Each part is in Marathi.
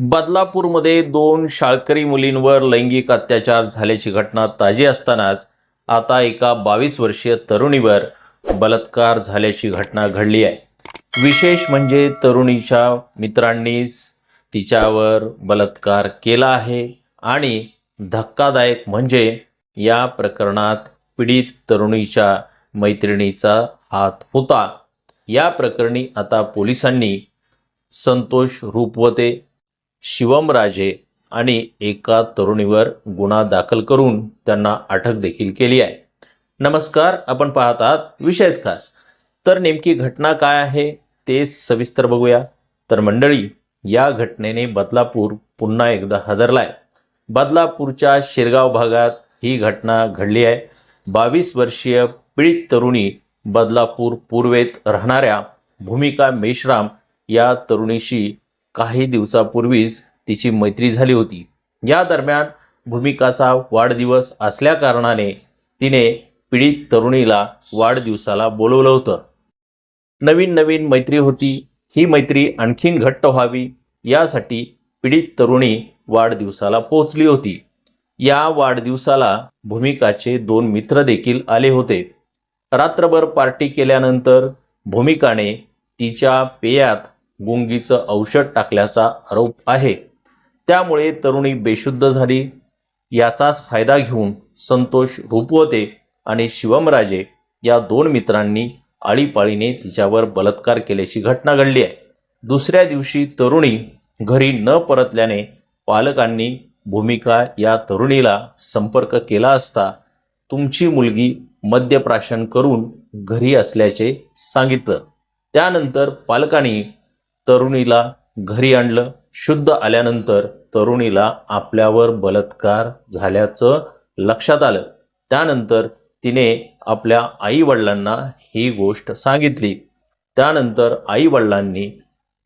बदलापूरमध्ये दोन शाळकरी मुलींवर लैंगिक अत्याचार झाल्याची घटना ताजी असतानाच आता एका बावीस वर्षीय तरुणीवर बलात्कार झाल्याची घटना घडली आहे. विशेष म्हणजे तरुणीच्या मित्रांनीच तिच्यावर बलात्कार केला आहे आणि धक्कादायक म्हणजे या प्रकरणात पीडित तरुणीच्या मैत्रिणीचा हात होता. या प्रकरणी आता पोलिसांनी संतोष रूपवते शिवमराजे आणि एका तरुणीवर गुन्हा दाखल करून त्यांना अटक देखील केली आहे. नमस्कार आपण पाहत आहात विशेष खास. तर नेमकी घटना काय आहे ते सविस्तर बघूया. तर मंडळी या घटनेने बदलापूर पुन्हा एकदा हादरला आहे बदलापूरच्या शिरगाव भागात ही घटना घडली आहे. बावीस वर्षीय पीडित तरुणी बदलापूर पूर्वेत राहणाऱ्या भूमिका मेश्राम या तरुणीशी काही दिवसापूर्वीच तिची मैत्री झाली होती. या दरम्यान भूमिकाचा वाढदिवस असल्याकारणाने तिने पीडित तरुणीला वाढदिवसाला बोलवलं होतं. नवीन नवीन मैत्री होती. ही मैत्री आणखीन घट्ट व्हावी यासाठी पीडित तरुणी वाढदिवसाला पोहोचली होती. या वाढदिवसाला भूमिकाचे दोन मित्र देखील आले होते. रात्रभर पार्टी केल्यानंतर भूमिकाने तिच्या पेयात गुंगीचं औषध टाकल्याचा आरोप आहे. त्यामुळे तरुणी बेशुद्ध झाली. याचाच फायदा घेऊन संतोष रूपवते आणि शिवमराजे या दोन मित्रांनी आळीपाळीने तिच्यावर बलात्कार केल्याची घटना घडली आहे. दुसऱ्या दिवशी तरुणी घरी न परतल्याने पालकांनी भूमिका या तरुणीला संपर्क केला असता तुमची मुलगी मद्यप्राशन करून घरी असल्याचे सांगितलं. त्यानंतर पालकांनी तरुणीला घरी आणलं. शुद्ध आल्यानंतर तरुणीला आपल्यावर बलात्कार झाल्याचं लक्षात आलं. त्यानंतर तिने आपल्या आईवडिलांना ही गोष्ट सांगितली. त्यानंतर आईवडिलांनी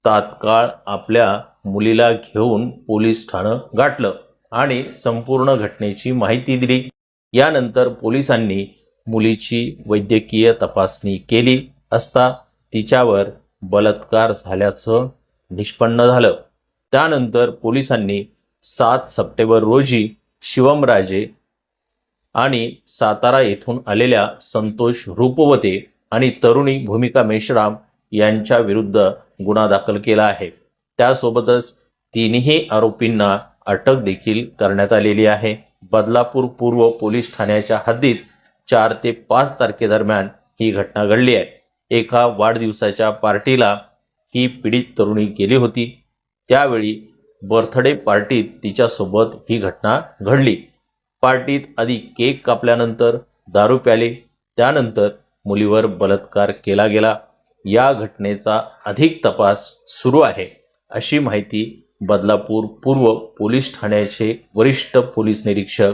तात्काळ आपल्या मुलीला घेऊन पोलीस ठाणं गाठलं आणि संपूर्ण घटनेची माहिती दिली. यानंतर पोलिसांनी मुलीची वैद्यकीय तपासणी केली असता तिच्यावर बलात्कार झाल्याचं निष्पन्न झालं. त्यानंतर पोलिसांनी सात सप्टेंबर रोजी शिवमराजे आणि सातारा येथून आलेल्या संतोष रूपवते आणि तरुणी भूमिका मेश्राम यांच्या विरुद्ध गुन्हा दाखल केला आहे. त्यासोबतच तिन्ही आरोपींना अटक देखील करण्यात आलेली आहे. बदलापूर पूर्व पोलीस ठाण्याच्या हद्दीत चार ते पाच तारखेदरम्यान ही घटना घडली आहे. एका वाढदिवसाच्या पार्टीला ही पीडित तरुणी गेली होती. त्यावेळी बर्थडे पार्टीत तिच्यासोबत ही घटना घडली. पार्टीत आधी केक कापल्यानंतर दारू प्याले त्यानंतर मुलीवर बलात्कार केला गेला. या घटनेचा अधिक तपास सुरू आहे अशी माहिती बदलापूर पूर्व पोलीस ठाण्याचे वरिष्ठ पोलीस निरीक्षक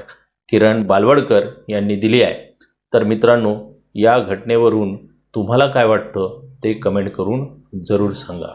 किरण बालवडकर यांनी दिली आहे. तर मित्रांनो या घटनेवरून तुम्हाला काय वाटतं ते कमेंट करून जरूर सांगा.